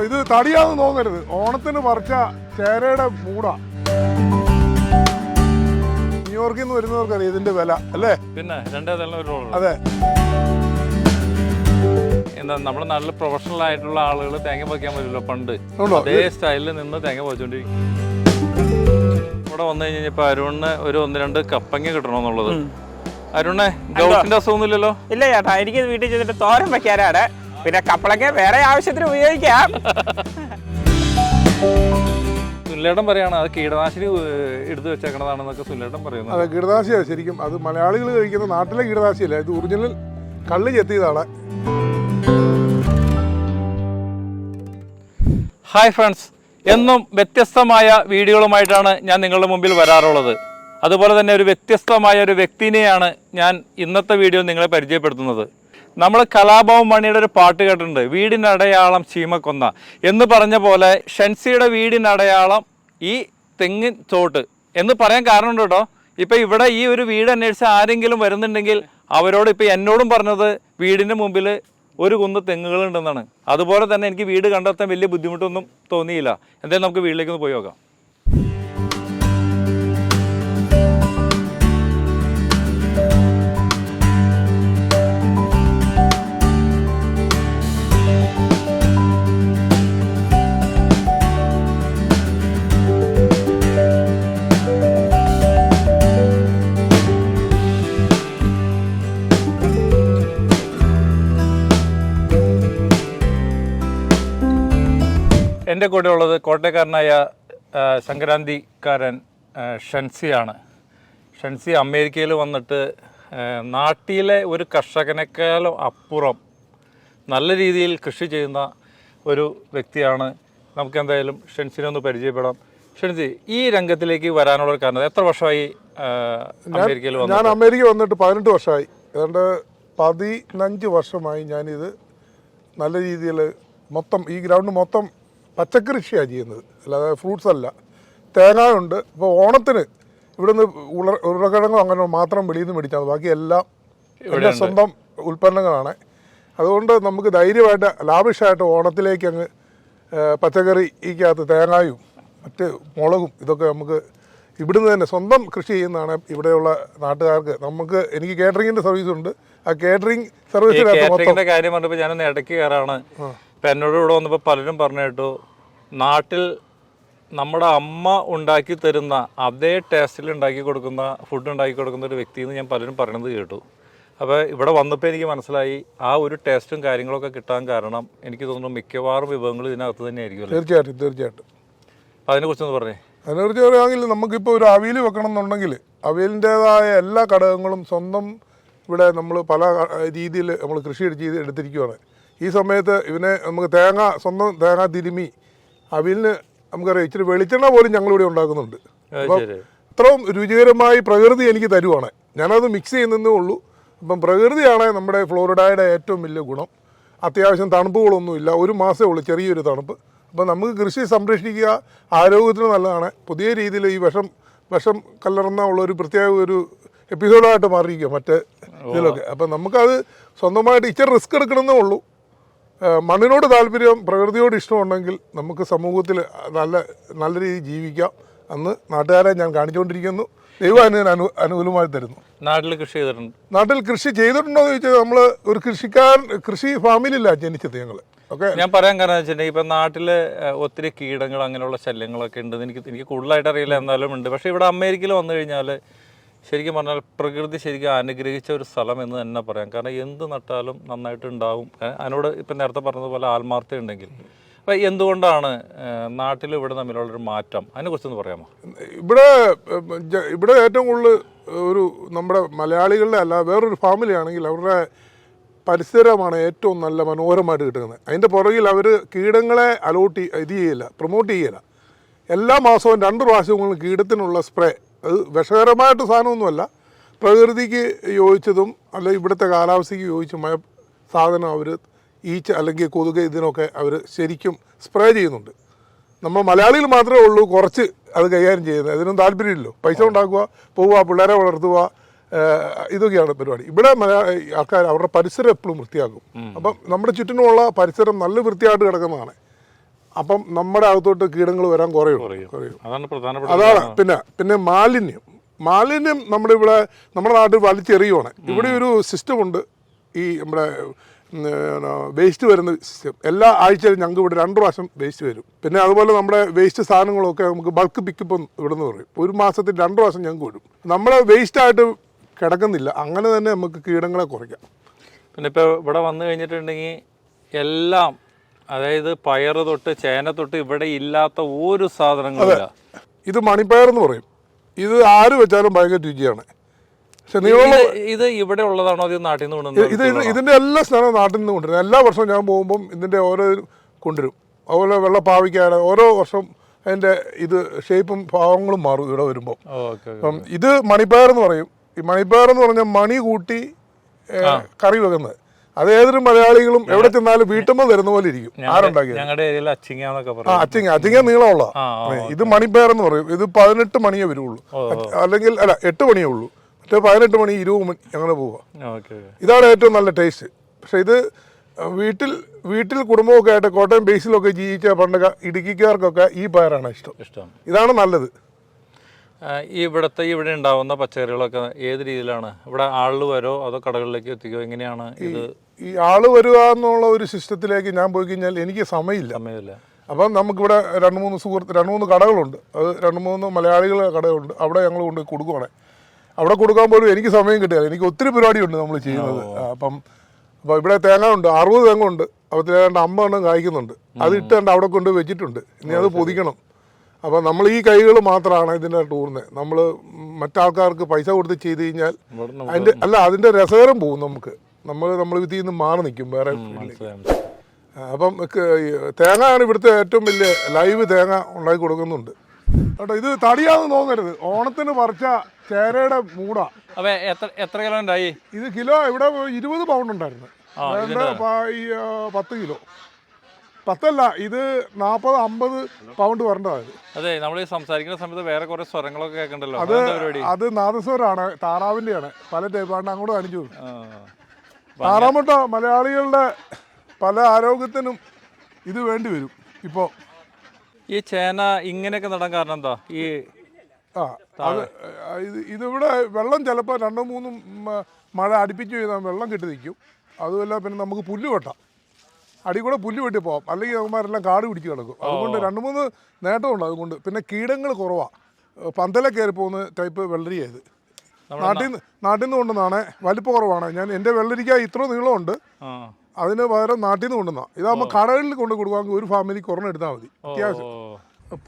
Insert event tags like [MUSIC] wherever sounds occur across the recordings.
കണ്ടോ? ഇത് തടിയാന്ന് തോന്നരുത്. ഓണത്തിന് പറിച്ച ചേരയുടെ മൂടാ. ന്യൂയോർക്കിൽ നിന്ന് വരുന്നവർക്കറിയാം ഇതിന്റെ വില അല്ലേ? പിന്നെ രണ്ടേ തന്നെ ഒരു റോൾ അതെ. എന്താ നമ്മുടെ നല്ല പ്രൊഫഷണൽ ആയിട്ടുള്ള ആളുകൾ തേങ്ങ പൊയ്ക്കാൻ പറ്റില്ല പണ്ട്? അതേ സ്റ്റൈലിൽ നിന്ന് തേങ്ങ പൊയ്ച്ചോണ്ടിരിക്കും ഇവിടെ വന്നു കഴിഞ്ഞപ്പോ അരുണിന് ഒരു ഒന്ന് രണ്ട് കപ്പങ്ങ കിട്ടണമെന്നുള്ളത് അരുണെ ഗൗസിന്റെ അസുഖമൊന്നുമില്ലല്ലോ ഇല്ല ചേട്ടാ എനിക്ക് വീട്ടിൽ ചെന്നിട്ട് തോരൻ വെക്കാനാണ്. പിന്നെ കപ്പളങ്ങ വേറെ ആവശ്യത്തിന് ഉപയോഗിക്കാം. സുല്ലേട്ടൻ പറയാണ് അത് കീടനാശിനി എടുത്തു വെച്ചേക്കണതാണെന്നൊക്കെ സുല്ലേട്ടൻ പറയുന്നത് അതെ കീടനാശിയാണ് ശരിക്കും. അത് മലയാളികൾ കഴിക്കുന്ന നാട്ടിലെ കീടനാശിയല്ല? ഇത് ഒറിജിനൽ കള്ള് ചെത്തിയതാണ്. ഹായ് ഫ്രണ്ട്സ് എന്നും വ്യത്യസ്തമായ വീഡിയോകളുമായിട്ടാണ് ഞാൻ നിങ്ങളുടെ മുമ്പിൽ വരാറുള്ളത്. അതുപോലെ തന്നെ ഒരു വ്യത്യസ്തമായ ഒരു വ്യക്തിനെയാണ് ഞാൻ ഇന്നത്തെ വീഡിയോ നിങ്ങളെ പരിചയപ്പെടുത്തുന്നത്. നമ്മൾ കലാഭവൻ മണിയുടെ ഒരു പാട്ട് കേട്ടിട്ടുണ്ട്. വീടിനടയാളം ചീമക്കൊന്ന എന്ന് പറഞ്ഞ പോലെ ഷൻസിയുടെ വീടിനടയാളം ഈ തെങ്ങിൻ ചോട്ട് എന്ന് പറയാൻ കാരണമുണ്ട് കേട്ടോ. ഇപ്പം ഇവിടെ ഈ ഒരു വീട് അന്വേഷിച്ച് ആരെങ്കിലും വരുന്നുണ്ടെങ്കിൽ അവരോട് ഇപ്പം എന്നോടും പറഞ്ഞത് വീടിന്റെ മുമ്പിൽ ഒരു കുന്ന് തെങ്ങുകളുണ്ടെന്നാണ്. അതുപോലെ തന്നെ എനിക്ക് വീട് കണ്ടെത്താൻ വലിയ ബുദ്ധിമുട്ടൊന്നും തോന്നിയില്ല. എന്തായാലും നമുക്ക് വീട്ടിലേക്ക് ഒന്ന് പോയി നോക്കാം. എന്റെ കൂടെ ഉള്ളത് കോട്ടയക്കാരനായ സംക്രാന്തിക്കാരൻ ഷൻസിയാണ്. ഷൻസി അമേരിക്കയിൽ വന്നിട്ട് നാട്ടിലെ ഒരു കർഷകനേക്കാളും അപ്പുറം നല്ല രീതിയിൽ കൃഷി ചെയ്യുന്ന ഒരു വ്യക്തിയാണ്. നമുക്ക് എന്തായാലും ഷൻസിനെ ഒന്ന് പരിചയപ്പെടാം. ഷൻസി ഈ രംഗത്തിലേക്ക് വരാനുള്ള ഒരു കാരണം എത്ര വർഷമായി അമേരിക്കയിൽ വന്നു ഞാൻ അമേരിക്ക വന്നിട്ട് പതിനെട്ട് വർഷമായി. ഏതാണ്ട് പതിനഞ്ച് വർഷമായി ഞാനിത് നല്ല രീതിയിൽ മൊത്തം ഈ ഗ്രൗണ്ട് മൊത്തം പച്ചക്കൃഷിയാണ് ചെയ്യുന്നത്. അല്ലാതെ ഫ്രൂട്ട്സ് അല്ല. തേങ്ങയുണ്ട്. ഇപ്പോൾ ഓണത്തിന് ഇവിടുന്ന് ഉള ഉരുളക്കിഴങ്ങോ അങ്ങനെ മാത്രം വെളിയിൽ നിന്ന് മേടിച്ചാൽ മതി. ബാക്കി എല്ലാം എന്റെ സ്വന്തം ഉൽപ്പന്നങ്ങളാണ്. അതുകൊണ്ട് നമുക്ക് ധൈര്യമായിട്ട് ലാവിഷായിട്ട് ഓണത്തിലേക്ക് അങ്ങ് പച്ചക്കറി പച്ചക്കറിക്കകത്ത് തേങ്ങായും മറ്റ് മുളകും ഇതൊക്കെ നമുക്ക് ഇവിടുന്ന് തന്നെ സ്വന്തം കൃഷി ചെയ്യുന്നതാണ് ഇവിടെയുള്ള നാട്ടുകാർക്ക്. നമുക്ക് എനിക്ക് കേറ്ററിങ്ങിന്റെ സർവീസ് ഉണ്ട്. ആ കേറ്ററിംഗ് സർവീസിന്റെ സർവീസിനകത്ത് മൊത്തം കാറ്ററിംഗിന്റെ കാര്യം പറഞ്ഞപ്പോൾ ഞാനൊന്ന് ഇടയ്ക്ക് കയറാണ്. ഇപ്പൊ എന്നോട് ഇവിടെ വന്നപ്പോൾ പലരും പറഞ്ഞു കേട്ടു നാട്ടിൽ നമ്മുടെ അമ്മ ഉണ്ടാക്കി തരുന്ന അതേ ടേസ്റ്റിൽ ഉണ്ടാക്കി കൊടുക്കുന്ന ഫുഡ് ഉണ്ടാക്കി കൊടുക്കുന്ന ഒരു വ്യക്തി എന്ന് ഞാൻ പലരും പറയണത് കേട്ടു. അപ്പോൾ ഇവിടെ വന്നപ്പോൾ എനിക്ക് മനസ്സിലായി ആ ഒരു ടേസ്റ്റും കാര്യങ്ങളൊക്കെ കിട്ടാൻ കാരണം എനിക്ക് തോന്നുന്നു മിക്കവാറും വിഭവങ്ങൾ ഇതിനകത്ത് തന്നെ ആയിരിക്കുമല്ലോ തീർച്ചയായിട്ടും തീർച്ചയായിട്ടും. അതിനെക്കുറിച്ച് ഒന്ന് പറഞ്ഞേ. അതിനെക്കുറിച്ച് പറയുകയാണെങ്കിൽ നമുക്കിപ്പോൾ ഒരു അവിയൽ വെക്കണം എന്നുണ്ടെങ്കിൽ അവിയലിന്റെതായ എല്ലാ ഘടകങ്ങളും സ്വന്തം ഇവിടെ നമ്മൾ പല രീതിയിൽ നമ്മൾ കൃഷി ചെയ്ത് എടുത്തിരിക്കുകയാണ് ഈ സമയത്ത് ഇവനെ നമുക്ക് തേങ്ങ സ്വന്തം തേങ്ങ തിരുമി അവിലിന് നമുക്കറിയാം ഇച്ചിരി വെളിച്ചെണ്ണ പോലും ഞങ്ങളിവിടെ ഉണ്ടാക്കുന്നുണ്ട്. അപ്പം ശരി. ഇത്രയും രുചികരമായി പ്രകൃതി എനിക്ക് തരുവാണ്. ഞാനത് മിക്സ് ചെയ്യുന്നതേ ഉള്ളൂ. അപ്പം പ്രകൃതിയാണ് നമ്മുടെ ഫ്ലോറിഡയുടെ ഏറ്റവും വലിയ ഗുണം. അത്യാവശ്യം തണുപ്പുകളൊന്നുമില്ല ഒരു മാസമേ ഉള്ളൂ ചെറിയൊരു തണുപ്പ്. അപ്പം നമുക്ക് കൃഷി സംരക്ഷിക്കുക ആരോഗ്യത്തിന് നല്ലതാണ്. പുതിയ രീതിയിൽ ഈ വിഷം വിഷം കലർന്ന ഉള്ള ഒരു പ്രത്യേക ഒരു എപ്പിസോഡായിട്ട് മാറിയിരിക്കുക മറ്റേ ഇതിലൊക്കെ. അപ്പം നമുക്കത് സ്വന്തമായിട്ട് ഇച്ചിരി റിസ്ക് എടുക്കണമെന്നേ ഉള്ളൂ. മണ്ണിനോട് താല്പര്യം പ്രകൃതിയോട് ഇഷ്ടമുണ്ടെങ്കിൽ നമുക്ക് സമൂഹത്തിൽ നല്ല നല്ല രീതിയിൽ ജീവിക്കാം അന്ന് നാട്ടുകാരെ ഞാൻ കാണിച്ചുകൊണ്ടിരിക്കുന്നു. ദൈവം അതിന് അനു അനുകൂലമായി തരുന്നു. നാട്ടിൽ കൃഷി ചെയ്തിട്ടുണ്ട്. നാട്ടിൽ കൃഷി ചെയ്തിട്ടുണ്ടോ എന്ന് ചോദിച്ചാൽ നമ്മൾ ഒരു കൃഷിക്കാരൻ കൃഷി ഫാമിലില്ല ജനിച്ചത് ഞങ്ങൾ ഓക്കെ? ഞാൻ പറയാൻ കാരണം വെച്ചിട്ടുണ്ടെങ്കിൽ ഇപ്പം നാട്ടിൽ ഒത്തിരി കീടങ്ങൾ അങ്ങനെയുള്ള ശല്യങ്ങളൊക്കെ ഉണ്ട് എനിക്ക് എനിക്ക് കൂടുതലായിട്ട് അറിയില്ല എന്നാലും ഉണ്ട്. പക്ഷേ ഇവിടെ അമേരിക്കയിൽ വന്നു കഴിഞ്ഞാൽ ശരിക്കും പറഞ്ഞാൽ പ്രകൃതി ശരിക്കും അനുഗ്രഹിച്ച ഒരു സ്ഥലം എന്ന് തന്നെ പറയാം. കാരണം എന്ത് നട്ടാലും നന്നായിട്ട് ഉണ്ടാവും. അതിനോട് ഇപ്പം നേരത്തെ പറഞ്ഞതുപോലെ ആത്മാർത്ഥത ഉണ്ടെങ്കിൽ. അപ്പം എന്തുകൊണ്ടാണ് നാട്ടിൽ ഇവിടെ തമ്മിലുള്ളൊരു മാറ്റം? അതിനെക്കുറിച്ചൊന്ന് പറയാമോ? ഇവിടെ ഇവിടെ ഏറ്റവും കൂടുതൽ ഒരു നമ്മുടെ മലയാളികളുടെ അല്ല വേറൊരു ഫാമിലി ആണെങ്കിൽ അവരുടെ പരിസരമാണ് ഏറ്റവും നല്ല മനോഹരമായിട്ട് കിട്ടുന്നത്. അതിന്റെ പുറകിൽ അവർ കീടങ്ങളെ അലോട്ട് ഇത് ചെയ്യില്ല പ്രൊമോട്ട് ചെയ്യില്ല. എല്ലാ മാസവും രണ്ട് പ്രാവശ്യങ്ങളും കീടത്തിനുള്ള സ്പ്രേ അത് വിഷകരമായിട്ട് സാധനമൊന്നുമല്ല. പ്രകൃതിക്ക് യോജിച്ചതും അല്ല ഇവിടുത്തെ കാലാവസ്ഥയ്ക്ക് യോജിച്ചുമായ സാധനം അവർ ഈച്ച അല്ലെങ്കിൽ കൊതുക് ഇതിനൊക്കെ അവർ ശരിക്കും സ്പ്രേ ചെയ്യുന്നുണ്ട്. നമ്മൾ മലയാളികൾ മാത്രമേ ഉള്ളൂ കുറച്ച് അത് കൈകാര്യം ചെയ്യുന്നത്. അതിനൊന്നും താല്പര്യമില്ലല്ലോ. പൈസ ഉണ്ടാക്കുക പോവുക പിള്ളേരെ വളർത്തുക ഇതൊക്കെയാണ് പരിപാടി. ഇവിടെ മലയാളി ആൾക്കാർ അവരുടെ പരിസരം എപ്പോഴും വൃത്തിയാക്കും. അപ്പം നമ്മുടെ ചുറ്റിനുമുള്ള പരിസരം നല്ല വൃത്തിയായിട്ട് കിടക്കുന്നതാണ്. അപ്പം നമ്മുടെ അകത്തോട്ട് കീടങ്ങൾ വരാൻ കുറയും. അതാണ് പ്രധാനപ്പെട്ട അതാണ് പിന്നെ പിന്നെ മാലിന്യം. മാലിന്യം നമ്മുടെ ഇവിടെ നമ്മുടെ നാട്ടിൽ വലിച്ചെറിയുവാണ്. ഇവിടെ ഒരു സിസ്റ്റം ഉണ്ട്. ഈ നമ്മുടെ വേസ്റ്റ് വരുന്ന സിസ്റ്റം എല്ലാ ആഴ്ചയിലും ഞങ്ങൾക്ക് ഇവിടെ രണ്ട് പ്രാവശ്യം വേസ്റ്റ് വരും. പിന്നെ അതുപോലെ നമ്മുടെ വേസ്റ്റ് സാധനങ്ങളൊക്കെ നമുക്ക് ബൾക്ക് പിക്കപ്പ് ഇവിടെ നിന്ന് പറയും ഒരു മാസത്തിൽ രണ്ട് പ്രാവശ്യം ഞങ്ങൾക്ക് വരും. നമ്മുടെ വേസ്റ്റായിട്ട് കിടക്കുന്നില്ല. അങ്ങനെ തന്നെ നമുക്ക് കീടങ്ങളെ കുറയ്ക്കാം. പിന്നെ ഇപ്പോൾ ഇവിടെ വന്നു കഴിഞ്ഞിട്ടുണ്ടെങ്കിൽ എല്ലാം അതായത് പയർ തൊട്ട് ചേന തൊട്ട് ഇവിടെ ഇല്ലാത്ത ഒരു സാധനങ്ങളില്ല ഇത് മണിപ്പയർ എന്ന് പറയും. ഇത് ആര് വെച്ചാലും ഭയങ്കര രുചിയാണ്. പക്ഷെ നീളം ഇത് ഇവിടെ ഉള്ളതാണോ അത് നാട്ടിൽ നിന്ന് കൊണ്ടുവന്നത് ഇത് ഇത് ഇതിന്റെ എല്ലാ സാധനവും നാട്ടിൽ നിന്ന് കൊണ്ടുവരും. എല്ലാ വർഷവും ഞാൻ പോകുമ്പോൾ ഇതിന്റെ ഓരോ കൊണ്ടുവരും. അതുപോലെ വെള്ള പാവിക്കാണ് ഓരോ വർഷം അതിന്റെ ഇത് ഷേപ്പും ഭാവങ്ങളും മാറും ഇവിടെ വരുമ്പോൾ അപ്പം ഇത് മണിപ്പയർ എന്ന് പറയും. ഈ മണിപ്പയർ എന്ന് പറഞ്ഞാൽ മണി കൂട്ടി കറി വെക്കുന്നത്. അത് ഏതൊരു മലയാളികളും എവിടെ ചെന്നാലും വീട്ടുമ്പോൾ വരുന്ന പോലെ ഇരിക്കും. ആരുണ്ടാക്കിയത്? ഞങ്ങളുടെ ഏരിയയിൽ അച്ചിങ്ങ എന്നൊക്കെ പറയും. അച്ചിങ്ങ അച്ചിങ്ങ നീളമുള്ള. ഇത് മണിപ്പയർ എന്ന് പറയും. ഇത് പതിനെട്ട് മണിയേ വരുള്ളൂ. അല്ലെങ്കിൽ അല്ല എട്ട് മണിയേ ഉള്ളൂ. മറ്റേ പതിനെട്ട് മണി ഇരുപത് മണി അങ്ങനെ പോവുക. ഇതാണ് ഏറ്റവും നല്ല ടേസ്റ്റ്. പക്ഷെ ഇത് വീട്ടിൽ വീട്ടിൽ കുടുംബമൊക്കെ ആയിട്ട് കോട്ടയം ബേസിലൊക്കെ ജീവിച്ച പണ്ട് ഇടുക്കിക്കാർക്കൊക്കെ ഈ പയറാണ് ഇഷ്ടം. ഇഷ്ടമാണ് ഇതാണ് നല്ലത്. ഇവിടുത്തെ ഇവിടെ ഉണ്ടാവുന്ന പച്ചക്കറികളൊക്കെ ഏത് രീതിയിലാണ്? ഇവിടെ ആൾ വരോ അതോ കടകളിലേക്ക് എത്തിക്കോ? എങ്ങനെയാണ് ഇത്? ഈ ആൾ വരിക എന്നുള്ള ഒരു സിസ്റ്റത്തിലേക്ക് ഞാൻ പോയി കഴിഞ്ഞാൽ എനിക്ക് സമയമില്ല. സമയമില്ല. അപ്പം നമുക്കിവിടെ രണ്ട് മൂന്ന് സുഹൃത്ത് രണ്ട് മൂന്ന് കടകളുണ്ട്. അത് രണ്ട് മൂന്ന് മലയാളികളുടെ കടകളുണ്ട്. അവിടെ ഞങ്ങൾ കൊണ്ട് കൊടുക്കുവാണ്. അവിടെ കൊടുക്കാൻ പോലും എനിക്ക് സമയം കിട്ടിയാൽ എനിക്ക് ഒത്തിരി പരിപാടിയുണ്ട് നമ്മൾ ചെയ്യുന്നത്. അപ്പം അപ്പം അപ്പോൾ ഇവിടെ തേങ്ങ ഉണ്ട്. അറുപത് തേങ്ങ ഉണ്ട്. അപ്പോൾ ഏതാണ്ട് അമ്പത് എണ്ണം കായ്ക്കുന്നുണ്ട്. അത് ഇട്ട് അവിടെ കൊണ്ട് വെച്ചിട്ടുണ്ട്. ഇനി അത് പൊതിക്കണം. അപ്പോൾ നമ്മൾ ഈ കൈകൾ മാത്രമാണ് ഇതിന്റെ ടൂറിന്. നമ്മൾ മറ്റാൾക്കാർക്ക് പൈസ കൊടുത്ത് ചെയ്ത് കഴിഞ്ഞാൽ അതിന്റെ അല്ല അതിന്റെ രസകരം പോകും നമുക്ക്. നമ്മൾ നമ്മൾ ഇതിൽ നിന്ന് മാറി നിൽക്കും വേറെ അപ്പം തേങ്ങ ആണ് തേങ്ങയാണ് ഇവിടുത്തെ ഏറ്റവും വലിയ ലൈവ് തേങ്ങ ഉണ്ടാക്കി കൊടുക്കുന്നുണ്ട്. കേട്ടോ ഇത് തടിയാന്ന് തോന്നരുത്. ഓണത്തിന് പറിച്ച ചേരയുടെ മൂടാ. അതെ എത്ര എത്ര കിലോ ഉണ്ടായി? ഇത് കിലോ ഇവിടെ ഇരുപത് പൗണ്ട് ഉണ്ടായിരുന്നു. പത്ത് കിലോ. പത്തല്ല ഇത് നാൽപ്പത് അമ്പത് പൗണ്ട് വരേണ്ടതായത് അതെ നമ്മൾ സംസാരിക്കുന്ന സമയത്ത് വേറെ കുറെ സ്വരങ്ങളൊക്കെ കേൾക്കണ്ടല്ലോ. അത് അത് നാദസ്വരാണ് താറാവിന്റെയാണ് പല ടൈപ്പാണ്ട് അങ്ങോട്ട് കാണിച്ചു. താറാമുട്ട മലയാളികളുടെ പല ആരോഗ്യത്തിനും ഇത് വേണ്ടി വരും. ഇപ്പോൾ ഈ ചേന ഇങ്ങനെയൊക്കെ നടാൻ കാരണം എന്താ? ഈ ആ അത് ഇത് ഇതിവിടെ വെള്ളം ചിലപ്പോൾ രണ്ടോ മൂന്നും മഴ അടുപ്പിച്ച് കഴിഞ്ഞാൽ വെള്ളം കിട്ടി നിൽക്കും. അതുമല്ല പിന്നെ നമുക്ക് പുല്ല് വെട്ടാം. അടി കൂടെ പുല്ല് വെട്ടി പോകാം അല്ലെങ്കിൽ അവന്മാരെല്ലാം കാട് പിടിച്ച് കിടക്കും. അതുകൊണ്ട് രണ്ട് മൂന്ന് നേട്ടമുണ്ട് അതുകൊണ്ട്. പിന്നെ കീടങ്ങൾ കുറവാണ് പന്തല കയറി പോകുന്ന ടൈപ്പ് വെള്ളരിയായത് നാട്ടിൽ നിന്ന് നാട്ടിൽ നിന്ന് കൊണ്ടുവന്നാണ്. വലിപ്പം കുറവാണ്. ഞാൻ എന്റെ വെള്ളരിക്ക ഇത്ര നീളമുണ്ട്. അതിന് പകരം നാട്ടിൽ നിന്ന് കൊണ്ടുവന്നാണ് ഇതാകുമ്പോൾ കടകളിൽ കൊണ്ട് കൊടുക്കുവാണെങ്കിൽ ഒരു ഫാമിലി കുറഞ്ഞ എടുത്താൽ മതി. അത്യാവശ്യം.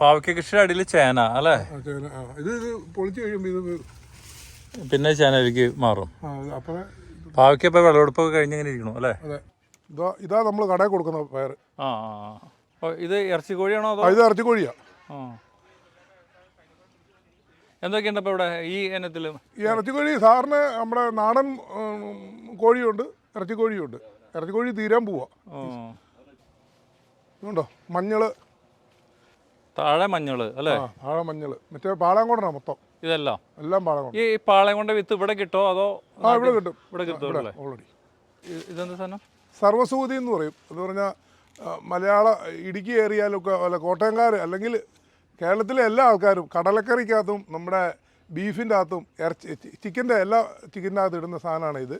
പാവയ്ക്ക കൃഷിയുടെ അടിയിൽ ചേന അല്ലേ? ചേന, ഇത് പൊളിച്ചു കഴിയുമ്പോൾ ഇത് പിന്നെ ചേനയിലേക്ക് മാറും. പാവയ്ക്ക ഇപ്പൊ വിളവെടുപ്പൊക്കെ കഴിഞ്ഞിങ്ങനെ ഇരിക്കണം അല്ലേ? അതെ. ഇതാ ഇതാ നമ്മൾ കടയിൽ കൊടുക്കുന്ന പയർ. ആ ഇത് ഇറച്ചി കോഴിയാണോ അതോ? ഇത് ഇറച്ചി കോഴിയാ. എന്തൊക്കെയുണ്ട് ഇവിടെ ഈ ഇനത്തിൽ ഈ ഇറച്ചിക്കോഴി സാറിന് നമ്മുടെ നാടൻ ഉം, കോഴിയുണ്ട് ഇറച്ചിക്കോഴിയുണ്ട് ഇറച്ചിക്കോഴി തീരാൻ പോവാ. ഇതുണ്ടോ? മഞ്ഞൾ. താഴെ മഞ്ഞൾ അല്ലേ? താഴെ മഞ്ഞൾ. മറ്റേ പാളാങ്കോടനാണ് മൊത്തം? ഇതെല്ലാം? എല്ലാം പാളാങ്കോട ഈ പാളയം കൊണ്ട് വിത്ത് ഇവിടെ കിട്ടോ അതോ ഇവിടെ കിട്ടും. ഇവിടെ കിട്ടും ഓൾറെഡി ഇതെന്താ സാധനം? സർവസൂതി എന്ന് പറയും. എന്ന് പറഞ്ഞാൽ മലയാള ഇടുക്കി ഏരിയയിലൊക്കെ അല്ല കോട്ടയംകാർ അല്ലെങ്കിൽ കേരളത്തിലെ എല്ലാ ആൾക്കാരും കടലക്കറിക്കകത്തും നമ്മുടെ ബീഫിന്റെ അകത്തും ഇറച്ചി ചിക്കന്റെ എല്ലാ ചിക്കന്റെ അകത്ത് ഇടുന്ന സാധനമാണ് ഇത്.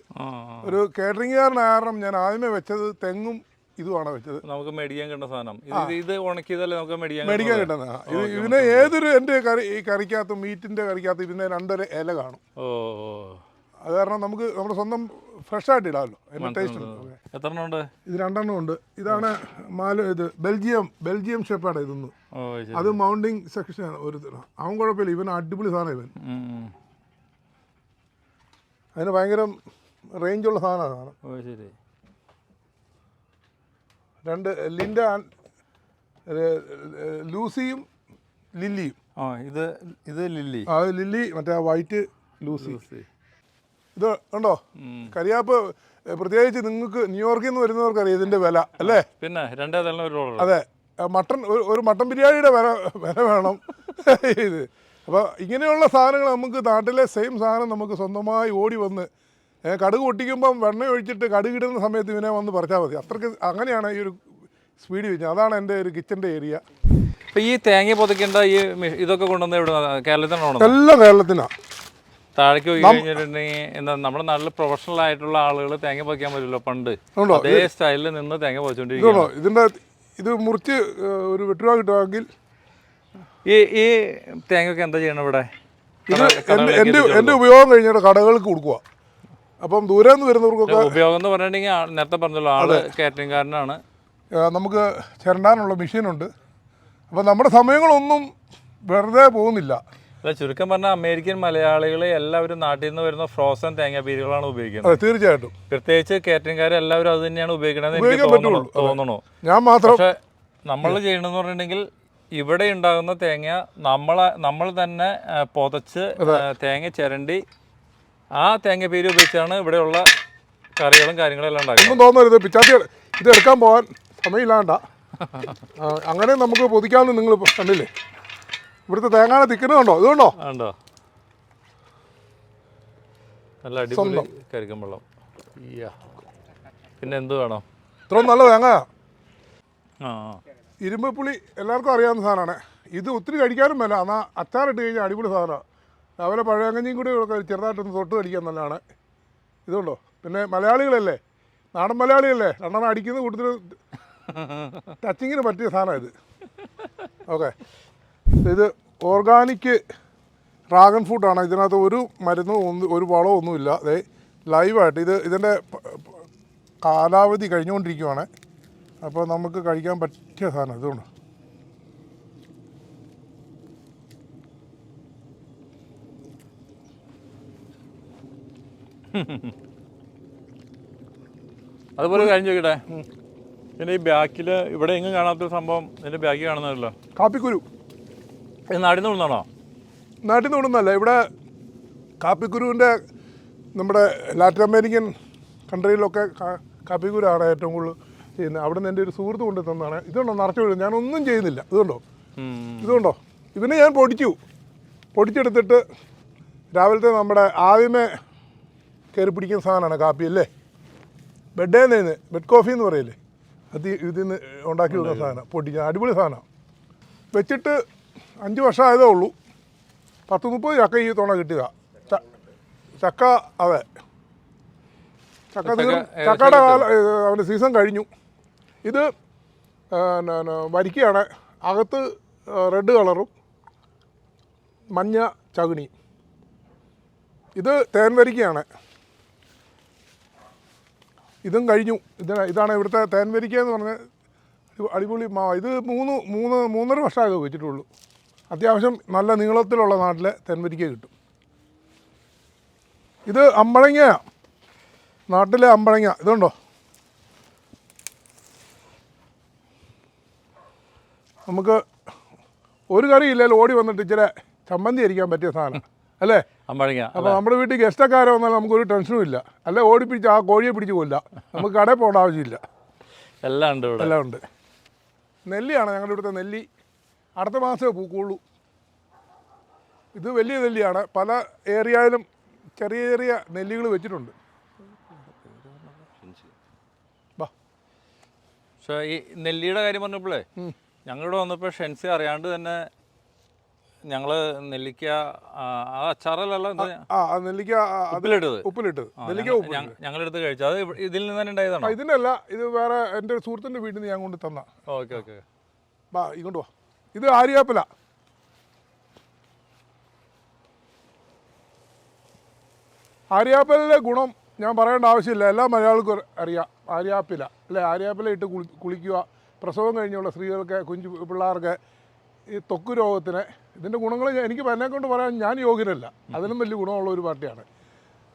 ഒരു കേറ്ററിംഗുകാരന് കാരണം ഞാൻ ആദ്യമേ വെച്ചത് തെങ്ങും ഇതുമാണ് വെച്ചത്. നമുക്ക് മേടിക്കാൻ കിട്ടുന്ന സാധനം. ഇത് ഇത് ഉണക്കിയതല്ലേ നമുക്ക് മേടിക്കാൻ മേടിക്കാൻ? കിട്ടുന്ന ഇത് ഇതിനെ ഏതൊരു എന്റെ കറി ഈ കറിക്കകത്തും മീറ്റിന്റെ കറിക്കകത്തും ഇതിനെ രണ്ടര ഇല കാണും. ഓ. അത് കാരണം നമുക്ക് നമ്മുടെ സ്വന്തം ഫ്രഷ് ആയിട്ട് ഇടാമല്ലോ അതിന് ടേസ്റ്റ് ഉണ്ട്. എത്ര ഉണ്ട്? ഇത് രണ്ടെണ്ണം ഉണ്ട്. ഇതാണ് മാല ഇത് ബെൽജിയം ബെൽജിയം ഷെപ്പാണ് ഇതൊന്ന്. അത് മൗണ്ടിങ് സെക്ഷനാണ് ഒരു. അവൻ കുഴപ്പമില്ല. ഇവൻ അടിപൊളി സാധനം ഇവൻ. അതിന് ഭയങ്കര റേഞ്ചുള്ള സാധനമാണ് ശരി. രണ്ട് ലിൻഡ ലൂസിയും ലില്ലിയും. ആ ഇത് ഇത് ലില്ലി. ആ ലില്ലി മറ്റേ വൈറ്റ് ലൂസി. ഇത് ഉണ്ടോ. കരിയാപ്പ് പ്രത്യേകിച്ച് നിങ്ങൾക്ക് ന്യൂയോർക്കിൽ നിന്ന് വരുന്നവർക്ക് അറിയാം ഇതിന്റെ വില അല്ലേ? പിന്നെ രണ്ടേ ഒരു അതെ. മട്ടൺ ഒരു- മട്ടൺ ബിരിയാണിയുടെ വില വില വേണം. ഇത്. അപ്പോൾ ഇങ്ങനെയുള്ള സാധനങ്ങൾ നമുക്ക് നാട്ടിലെ സെയിം സാധനം നമുക്ക് സ്വന്തമായി ഓടി വന്ന് കടുക് പൊട്ടിക്കുമ്പം വെണ്ണ ഒഴിച്ചിട്ട് കടുക് ഇടുന്ന സമയത്ത് ഇവനെ വന്ന് പറഞ്ഞാൽ മതി. അത്രയ്ക്ക് അങ്ങനെയാണ് ഈ ഒരു സ്പീഡ് വെച്ചത് അതാണ് എന്റെ ഒരു കിച്ചന്റെ ഏരിയ ഇപ്പൊ ഈ തേങ്ങ പൊതിക്കേണ്ട ഈ ഇതൊക്കെ കൊണ്ടുവന്ന് ഇവിടെ കേരളത്തിനാണോ എല്ലാം കേരളത്തിനാണ് താഴേക്ക് പോയി കഴിഞ്ഞിട്ടുണ്ടെങ്കിൽ എന്താ നമ്മുടെ നാട്ടിൽ പ്രൊഫഷണൽ ആയിട്ടുള്ള ആളുകൾ തേങ്ങ പൊയ്ക്കാൻ പറ്റില്ല പണ്ട്. അതേ സ്റ്റൈലിൽ നിന്ന് തേങ്ങ പൊയ്ച്ചോണ്ടിരിക്കുന്നു ഇതിന്റെ ഇത് മുറിച്ച് ഒരു വെട്ടുരൂപ കിട്ടുമെങ്കിൽ ഈ ഈ തേങ്ങയൊക്കെ എന്താ ചെയ്യണം ഇവിടെ? ഇത് എന്റെ എന്റെ എന്റെ ഉപയോഗം കഴിഞ്ഞിട്ട് കടകൾക്ക് കൊടുക്കുക അപ്പം ദൂരെ നിന്ന് വരുന്നവർക്കൊക്കെ ഉപയോഗം എന്ന് പറഞ്ഞിട്ടുണ്ടെങ്കിൽ നേരത്തെ പറഞ്ഞല്ലോ ആൾ കാറ്ററിംഗുകാരനാണ്. നമുക്ക് ചിരണ്ടാനുള്ള മെഷീനുണ്ട്. അപ്പം നമ്മുടെ സമയങ്ങളൊന്നും വെറുതെ പോകുന്നില്ല. അല്ല ചുരുക്കം പറഞ്ഞാൽ അമേരിക്കൻ മലയാളികൾ എല്ലാവരും നാട്ടിൽ നിന്ന് വരുന്ന ഫ്രോസൺ തേങ്ങ പീരുകളാണ് ഉപയോഗിക്കുന്നത്. തീർച്ചയായിട്ടും. പ്രത്യേകിച്ച് കാറ്ററിംഗുകാർ എല്ലാവരും അത് തന്നെയാണ് ഉപയോഗിക്കണമെന്ന് തോന്നണോ ഞാൻ മാത്രം പക്ഷെ നമ്മൾ ചെയ്യണമെന്ന് പറഞ്ഞിട്ടുണ്ടെങ്കിൽ ഇവിടെ ഉണ്ടാകുന്ന തേങ്ങ നമ്മൾ നമ്മൾ തന്നെ പൊതച്ച് തേങ്ങ ചിരണ്ടി ആ തേങ്ങ പേര് ഉപയോഗിച്ചാണ് ഇവിടെയുള്ള കറികളും കാര്യങ്ങളും എല്ലാം ഉണ്ടാക്കുന്നത് തോന്നരുത്. പിച്ചാത്തി ഇത് എടുക്കാൻ പോകാൻ സമയമില്ലാണ്ട. അങ്ങനെ നമുക്ക് പൊതിക്കാമെന്ന് നിങ്ങൾ കണ്ടില്ലേ? ഇവിടുത്തെ തേങ്ങാനെ തിക്കുന്നത് കണ്ടോ? ഇതുകൊണ്ടോ ഉണ്ടോ നല്ല അടിപൊളി കരിക്കും വെള്ളം. പിന്നെ എന്ത് വേണം? ഇത്രയും നല്ല തേങ്ങ. ഇരുമ്പ് പുളി എല്ലാവർക്കും അറിയാവുന്ന സാധനമാണ്. ഇത് ഒത്തിരി കഴിക്കാനും വേല എന്നാൽ അച്ചാറിട്ട് കഴിഞ്ഞാൽ അടിപൊളി സാധനമാണ് രാവിലെ പഴയങ്ങഞ്ഞിയും കൂടി ചെറുതായിട്ടൊന്ന് തൊട്ട് കടിക്കാൻ നല്ലതാണ്. ഇതുണ്ടോ പിന്നെ മലയാളികളല്ലേ? നാടൻ മലയാളികളല്ലേ രണ്ടെണ്ണം അടിക്കുന്ന കൂട്ടത്തിൽ ടച്ചിങ്ങിന് [LAUGHS] പറ്റിയ സാധനമാണ് ഇത്. ഓക്കെ. ഇത് ഓർഗാനിക് ഡ്രാഗൺ ഫ്രൂട്ടാണ്. ഇതിനകത്ത് ഒരു മരുന്നും ഒന്നും ഒരു വളവും ഒന്നുമില്ല. അതെ ലൈവായിട്ട് ഇത് ഇതിന്റെ കാലാവധി കഴിഞ്ഞുകൊണ്ടിരിക്കുവാണ്. അപ്പോൾ നമുക്ക് കഴിക്കാൻ പറ്റിയ സാധനം ഇതുകൊണ്ട് [LAUGHS] അതുപോലെ കാര്യം ചോദിക്കട്ടെ പിന്നെ ഈ ബാക്കിൽ ഇവിടെ എങ്ങും കാണാത്തൊരു സംഭവം ഇതിന്റെ ബാക്കിൽ കാണുന്നതല്ലോ. കാപ്പിക്കുരു. നാടിൽ നിന്ന് കൊണ്ടാണോ നാട്ടിൽ നിന്ന് കൊണ്ടൊന്നല്ല ഇവിടെ കാപ്പിക്കുരുവിന്റെ നമ്മുടെ ലാറ്റിൻ അമേരിക്കൻ കൺട്രിയിലൊക്കെ കാപ്പിക്കുരുവാണ് ഏറ്റവും കൂടുതൽ ചെയ്യുന്നത്. അവിടെ നിന്ന് എന്റെ ഒരു സുഹൃത്ത് കൊണ്ട് തന്നതാണ് ഇതുണ്ടോ? നിറച്ചു വീഴും. ഞാനൊന്നും ചെയ്യുന്നില്ല. ഇതുണ്ടോ? ഇതുണ്ടോ? ഇതിനെ ഞാൻ പൊടിച്ചു. പൊടിച്ചെടുത്തിട്ട് രാവിലത്തെ നമ്മുടെ ആദ്യമേ കയറി പിടിക്കുന്ന സാധനമാണ് കാപ്പി അല്ലേ? ബെഡേ നിന്ന് ബെഡ് കോഫി എന്ന് പറയില്ലേ? അത് ഇതിൽ നിന്ന് ഉണ്ടാക്കി വെക്കുന്ന സാധനം. പൊടിക്കുക അടിപൊളി സാധനമാണ് വെച്ചിട്ട് അഞ്ച് വർഷം ആയതേ ഉള്ളൂ. പത്ത് മുപ്പത് ചക്ക ഈ തവണ കിട്ടുക. ചക്ക അതെ. ചക്ക ചക്കയുടെ കാല അവന്റെ സീസൺ കഴിഞ്ഞു. ഇത് വരിക്കുകയാണ് അകത്ത് റെഡ് കളറും മഞ്ഞ ചകിണി. ഇത് തേൻ വരിക്കയാണ്. ഇതും കഴിഞ്ഞു. ഇതിന് ഇതാണ് ഇവിടുത്തെ തേൻ വരിക്ക എന്ന് പറഞ്ഞ അടി- അടിപൊളി മാ ഇത് മൂന്ന് മൂന്ന് മൂന്നര വർഷമായത് വെച്ചിട്ടുള്ളൂ. അത്യാവശ്യം നല്ല നീളത്തിലുള്ള നാട്ടിലെ തെൻവരിക്ക കിട്ടും. ഇത് അമ്പഴങ്ങയാണ് നാട്ടിലെ അമ്പഴങ്ങ. ഇതുണ്ടോ? നമുക്ക് ഒരു കറി ഇല്ലെങ്കിൽ ഓടി വന്നിട്ട് ഇച്ചിരി ചമ്മന്തി അരിക്കാൻ പറ്റിയ സാധനം. അല്ലേ? അമ്പഴങ്ങ അപ്പോൾ നമ്മുടെ വീട്ടിൽ ഗസ്റ്റൊക്കെ വന്നാൽ നമുക്കൊരു ടെൻഷനും ഇല്ല. അല്ലെ ഓടിപ്പിടിച്ച് ആ കോഴിയെ പിടിച്ച് കൊല്ല. നമുക്ക് കടയിൽ പോകേണ്ട ആവശ്യമില്ല. എല്ലാം ഉണ്ട് എല്ലാം ഉണ്ട്. നെല്ലിയാണ് ഞങ്ങളുടെ ഇവിടുത്തെ നെല്ലി? അടുത്ത മാസമേ പൂക്കുള്ളൂ. ഇത് വലിയ നെല്ലിയാണ്. പല ഏരിയയിലും ചെറിയ ചെറിയ നെല്ലികൾ വെച്ചിട്ടുണ്ട്. പക്ഷേ ഈ നെല്ലിയുടെ കാര്യം പറഞ്ഞപ്പോഴേ ഞങ്ങളിവിടെ വന്നപ്പോൾ ഷെൻസി അറിയാണ്ട് തന്നെ ഞങ്ങൾ നെല്ലിക്ക ആ അച്ചാറല്ലല്ലോ നെല്ലിക്ക ഉപ്പിലിട്ടത്. ഉപ്പിലിട്ടത്. നെല്ലിക്ക ഞങ്ങളെടുത്ത് കഴിച്ചു. അത് ഇതിൽ നിന്ന് തന്നെ ഉണ്ടായതാണോ? ഇതിനല്ല. ഇത് വേറെ എന്റെ സുഹൃത്തിന്റെ വീട്ടിൽ നിന്ന് ഞാൻ കൊണ്ട് തന്ന. Okay okay. വാ ഇങ്ങോട്ട് വാ. ഇത് ആര്യാപ്പില. ആര്യാപ്പിലെ ഗുണം ഞാൻ പറയേണ്ട ആവശ്യമില്ല. എല്ലാ മലയാളികൾക്കും അറിയാം. ആര്യാപ്പില. അല്ലേ? ആര്യാപ്പില ഇട്ട് കുളി കുളിക്കുക പ്രസവം കഴിഞ്ഞുള്ള സ്ത്രീകൾക്ക് കുഞ്ഞു പിള്ളേർക്ക് ഈ ത്വക്ക് രോഗത്തിന് ഇതിന്റെ ഗുണങ്ങൾ എനിക്ക് എന്നെ കൊണ്ട് പറയാൻ ഞാൻ യോഗ്യനല്ല. അതിലും വലിയ ഗുണമുള്ള ഒരു പാർട്ടിയാണ്.